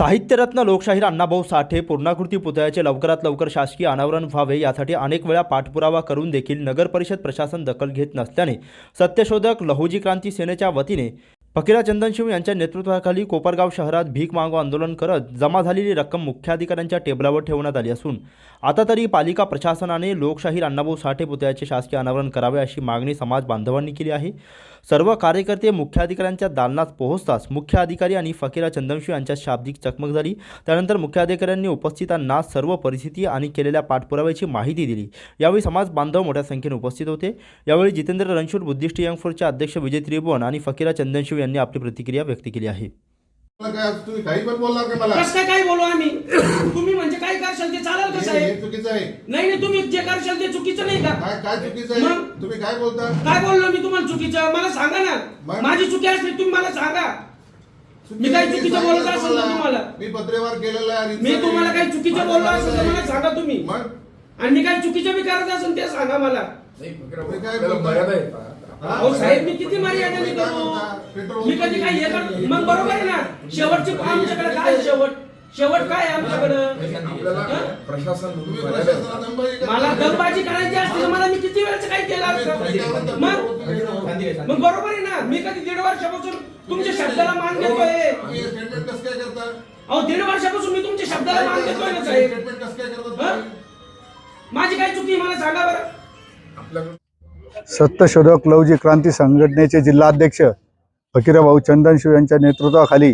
साहित्यरत्न लोकशाहीर अण्णाभाऊ साठे पूर्णाकृती पुतळ्याचे लवकरात लवकर शासकीय अनावरण व्हावे यासाठी अनेक वेळा पाठपुरावा करून देखील नगर परिषद प्रशासन दखल घेत नसल्याने सत्यशोधक लहुजी क्रांती सेनेच्या वतीने फकीरा चंदनशिव यांच्या नेतृत्वाखाली कोपरगाव शहरात भीक मागो आंदोलन करत जमा झालेली रक्कम मुख्याधिकाऱ्यांच्या टेबलावर ठेवण्यात आली असून आता तरी पालिका प्रशासनाने लोकशाहीर अण्णाभाऊ साठे पुतळ्याचे शासकीय अनावरण करावे अशी मागणी समाज बांधवांनी केली आहे. सर्व कार्यकर्ते मुख्याधिकाऱ्यांच्या दालनात पोहोचताच मुख्य अधिकारी आणि फकीरा चंदनशिव यांच्यात शाब्दिक चकमक झाली. त्यानंतर मुख्याधिकाऱ्यांनी उपस्थितांना सर्व परिस्थिती आणि केलेल्या पाठपुराव्याची माहिती दिली. यावेळी समाज बांधव मोठ्या संख्येने उपस्थित होते. यावेळी जितेंद्र रणशूर बुद्धिस्ट यंग फोरचे अध्यक्ष विजय त्रिभुवन आणि फकीरा चंदनशिव यांनी आपली प्रतिक्रिया व्यक्त केली आहे. तुम्ही काही पण बोलणार का मला? कसं काय काय बोलू आम्ही? तुम्ही म्हणजे काय करशाल ते चालेल कसं हे आहे चुकीचं आहे. नाही नाही तुम्ही जे करशाल ते चुकीचं नाही का? काय काय चुकीचं आहे? मग? तुम्ही काय बोलता? काय बोललो मी तुम्हाला चुकीचं? मला सांगा ना. मग? माझी चुकी असली तुम्ही मला सांगा. मी काही चुकीचं बोलत असेल ना तुम्हाला? मी पत्रव्यवहार केलेला आहे आणि मी तुम्हाला काही चुकीचं बोललो असेल तर मला सांगा तुम्ही. मग? आणि मी काही चुकीचं बी करत असेल ते सांगा मला. तुम्ही काय त्याला बोलता? मर्यादा आहे हा? अहो साहेब मी किती मर्यादा तुम्ही मी काय करू मी कधी काही हे कर मग बरोबर आहे ना. शेवटची आमच्याकडे काय आहे? शेवट शेवट काय आहे आमच्याकडं? हं? प्रशासन मला करता. दमबाजी करायची असते तर मला मी किती वेळचं काही केलं असतं? मग मग बरोबर आहे ना. मी कधी दीड वर्षापासून तुमच्या शब्दाला मान देतोय. करता? अहो दीड वर्षापासून मी तुमच्या शब्दाला मान देतोय ना साहेब. स्टेटमेंट कसं काय करता? तुम्ही? माझी काय चुकी आहे मला सांगा बरं. आपल्याकडे सत्यशोधक लवजी क्रांती संघटनेचे जिल्हाध्यक्ष फकीराभाऊ चंदनशिव यांच्या नेतृत्वाखाली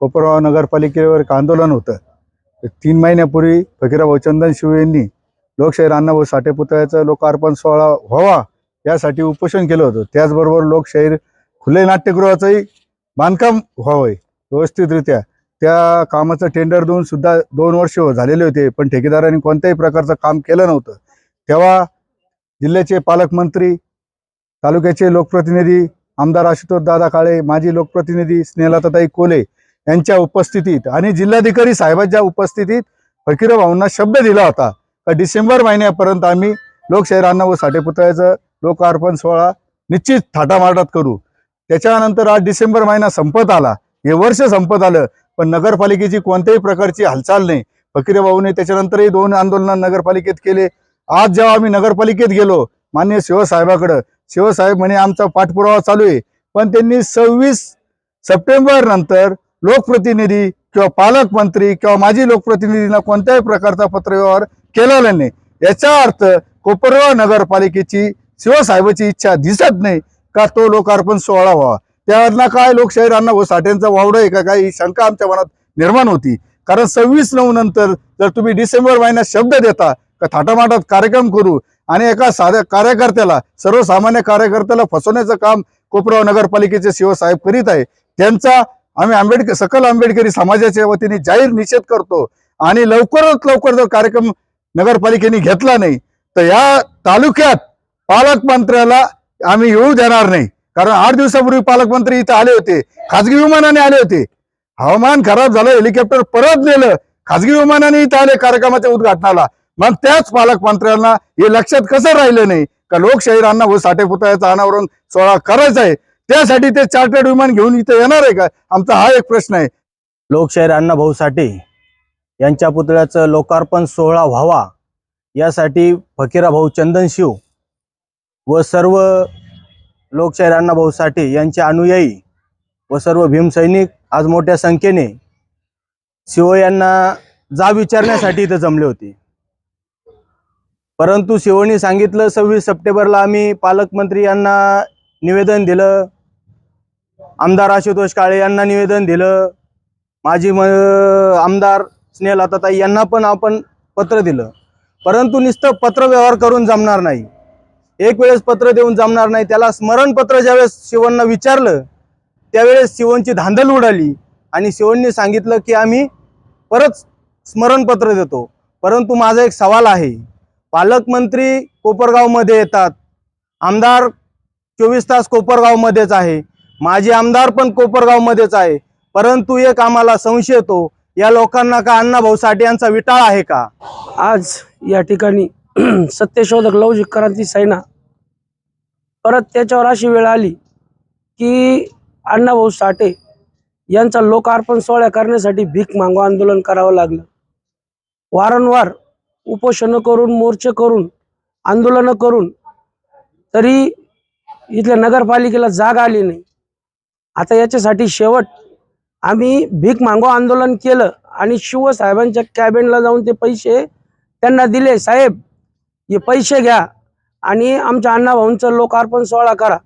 कोपरगाव नगरपालिकेवर एक आंदोलन होतं. तीन महिन्यापूर्वी फकीराभाऊ चंदनशिव यांनी लोकशाहीर अण्णाभाऊ साठे पुतळ्याचा लोकार्पण सोहळा व्हावा यासाठी उपोषण केलं होतं. त्याचबरोबर लोकशाहीर खुले नाट्यगृहाचंही बांधकाम व्हावं व्यवस्थितरित्या. त्या कामाचं टेंडर देऊन सुद्धा दोन वर्ष झालेले होते पण ठेकेदारांनी कोणत्याही प्रकारचं काम केलं नव्हतं. तेव्हा जिल्ह्याचे पालकमंत्री तालुक्याचे लोकप्रतिनिधी आमदार आशुतोषदादा काळे माजी लोकप्रतिनिधी स्नेहलताताई कोले यांच्या उपस्थितीत आणि जिल्हाधिकारी साहेबांच्या उपस्थितीत फकीर भाऊंना शब्द दिला होता. का डिसेंबर महिन्यापर्यंत आम्ही लोकशाहीर अण्णाभाऊ साठे पुतळ्याचं लोकार्पण सोहळा निश्चित थाटामाटात करू. त्याच्यानंतर आज डिसेंबर महिना संपत आला. हे वर्ष संपत आलं पण नगरपालिकेची कोणत्याही प्रकारची हालचाल नाही. फकीर भाऊने त्याच्यानंतरही दोन आंदोलन नगरपालिकेत केले. आज जेव्हा आम्ही नगरपालिकेत गेलो मान्य शिवसाहेबाकडं शिवसाहेब म्हणे आमचा पाठपुरावा चालू आहे. पण त्यांनी सव्वीस सप्टेंबर नंतर लोकप्रतिनिधी किंवा पालकमंत्री किंवा माजी लोकप्रतिनिधींना कोणत्याही प्रकारचा पत्रव्यवहार केलेला नाही. याचा अर्थ कोपरगाव नगरपालिकेची शिवसाहेबाची इच्छा दिसत नाही का तो लोकार्पण सोहळा व्हावा? त्यांना काय लोकशाहीर अण्णाभाऊ साठ्यांचा वावडं आहे का काय ही शंका आमच्या मनात निर्माण होती. कारण सव्वीस नऊ नंतर जर तुम्ही डिसेंबर महिन्यात शब्द देता का थाटामाटात कार्यक्रम करू आणि एका साध्या कार्यकर्त्याला सर्वसामान्य कार्यकर्त्याला फसवण्याचं काम कोपराव नगरपालिकेचे शिवसाहेब करीत आहे. त्यांचा आम्ही आंबेडकर सकल आंबेडकरी समाजाच्या वतीने जाहीर निषेध करतो आणि लवकरात लवकर जर कार्यक्रम नगरपालिकेने घेतला नाही तर या तालुक्यात पालकमंत्र्याला आम्ही येऊ देणार नाही. कारण आठ दिवसापूर्वी पालकमंत्री इथं आले होते खाजगी विमानाने आले होते. हवामान खराब झालं हेलिकॉप्टर परत नेलं खाजगी विमानाने इथं आले कार्यक्रमाच्या उद्घाटनाला. मग त्याच पालकमंत्र्यांना हे लक्षात कसं राहिलं नाही? का लोकशाहीर अण्णाभाऊ साठे पुतळ्याचा अनावरण सोहळा करायचा आहे? त्यासाठी ते चार्टर्ड विमान घेऊन इथं येणार आहे का? आमचा हा एक प्रश्न आहे. लोकशाहीर अण्णाभाऊ साठे यांच्या पुतळ्याचं लोकार्पण सोहळा व्हावा यासाठी फकीराभाऊ चंदनशिव व सर्व लोकशाहीर अण्णाभाऊ साठे यांचे अनुयायी व सर्व भीमसैनिक आज मोठ्या संख्येने शिव यांना जा विचारण्यासाठी इथं जमले होते. परंतु शिवणी सांगितलं सव्वीस सप्टेंबरला आम्ही पालकमंत्री यांना निवेदन दिलं. आमदार आशुतोष काळे यांना निवेदन दिलं. माजी म आमदार स्नेहलताताई यांना पण आपण पत्र दिलं. परंतु नुसतं पत्र व्यवहार करून जमणार नाही. एक वेळेस पत्र देऊन जमणार नाही. त्याला स्मरणपत्र ज्यावेळेस शिवणनं विचारलं त्यावेळेस शिवणची धांदल उडाली आणि शिवणने सांगितलं की आम्ही परत स्मरणपत्र देतो. परंतु माझा एक सवाल आहे. पालकमंत्री कोपरगावमध्ये येतात. आमदार चोवीस तास कोपरगावमध्येच आहे. माझे आमदार पण कोपरगावमध्येच आहे. परंतु एक आम्हाला संशय येतो या लोकांना का अण्णाभाऊ साठे यांचा विटाळ आहे का? आज या ठिकाणी सत्यशोधक लौजिक क्रांती सेना परत त्याच्यावर अशी वेळ आली की अण्णाभाऊ साठे यांचा लोकार्पण सोहळ्या करण्यासाठी भीक मागो आंदोलन करावं लागलं. वारंवार उपोषणं करून मोर्चे करून आंदोलनं करून तरी इथल्या नगरपालिकेला जाग आली नाही. आता याच्यासाठी शेवट आम्ही भीक मागो आंदोलन केलं आणि शिवसाहेबांच्या कॅबिनला जाऊन ते पैसे त्यांना दिले. साहेब हे पैसे घ्या आणि आमच्या अण्णाभाऊंचा लोकार्पण सोहळा करा.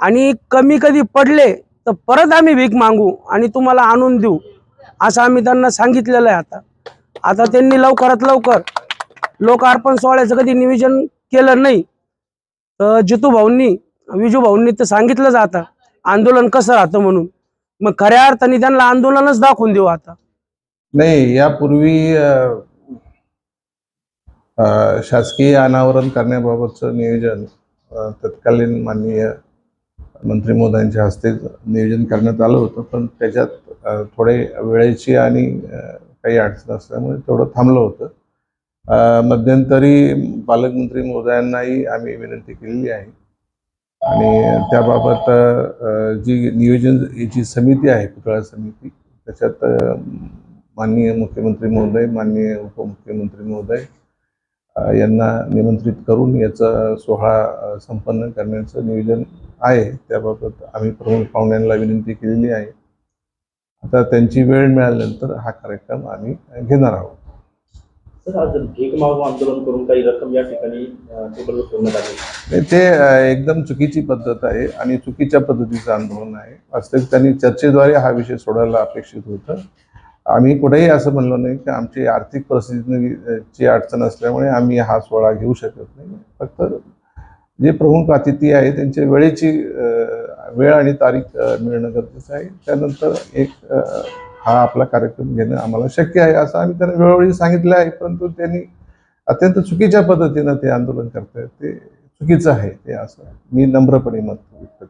आणि कमी कधी पडले तर परत आम्ही भीक मागू आणि तुम्हाला आणून देऊ. असं आम्ही त्यांना सांगितलेलं आहे आता. आता त्यांनी लवकरात लवकर लोकार्पण सोहळ्याचं कधी नियोजन केलं नाही. जितू भाऊंनी विजू भाऊंनी तर सांगितलं जातं आंदोलन कसं राहतं म्हणून. मग खऱ्या अर्थाने त्यांना आंदोलनच दाखवून देऊ आता. नाही यापूर्वी शासकीय अनावरण करण्याबाबतचं नियोजन तत्कालीन माननीय मंत्री महोदयांच्या हस्ते नियोजन करण्यात आलं होतं. पण त्याच्यात थोडे वेळेची आणि काही अडचण असल्यामुळे थोडं थांबलं होतं. मध्यंतरी पालकमंत्री महोदयांनाही आम्ही विनंती केलेली आहे. आणि त्याबाबत जी नियोजन जी समिती आहे पुतळा समिती त्याच्यात माननीय मुख्यमंत्री महोदय माननीय उपमुख्यमंत्री महोदय यांना निमंत्रित करून याचा सोहळा संपन्न करण्याचं नियोजन आहे. त्याबाबत आम्ही प्रमुख पाहुण्यांना विनंती केलेली आहे. आता त्यांची वेळ मिळाल्यानंतर हा कार्यक्रम आम्ही घेणार आहोत. सर आज भीक आंदोलन करून काही रक्कम या ठिकाणी टेबलवर ठेवण्यात आली ते एकदम चुकीची पद्धत आहे आणि चुकीच्या पद्धतीचं आंदोलन आहे. वास्तविक त्यांनी चर्चेद्वारे हा विषय सोडायला अपेक्षित होतं. आम्ही कुठेही असं म्हणलो नाही की आमची आर्थिक परिस्थितीची अडचण असल्यामुळे आम्ही हा सोहळा घेऊ शकत नाही. फक्त जे प्रमुख अतिथी आहे त्यांच्या वेळेची वेळ आणि तारीख मिळणं गरजेचं आहे. त्यानंतर एक हा आपला कार्यक्रम घेणं आम्हाला शक्य आहे असं आम्ही त्यांना वेळोवेळी सांगितलं आहे परंतु त्यांनी अत्यंत चुकीच्या पद्धतीनं ते आंदोलन करतायत. ते चुकीचं आहे ते असं मी नम्रपणे मत व्यक्त करतो.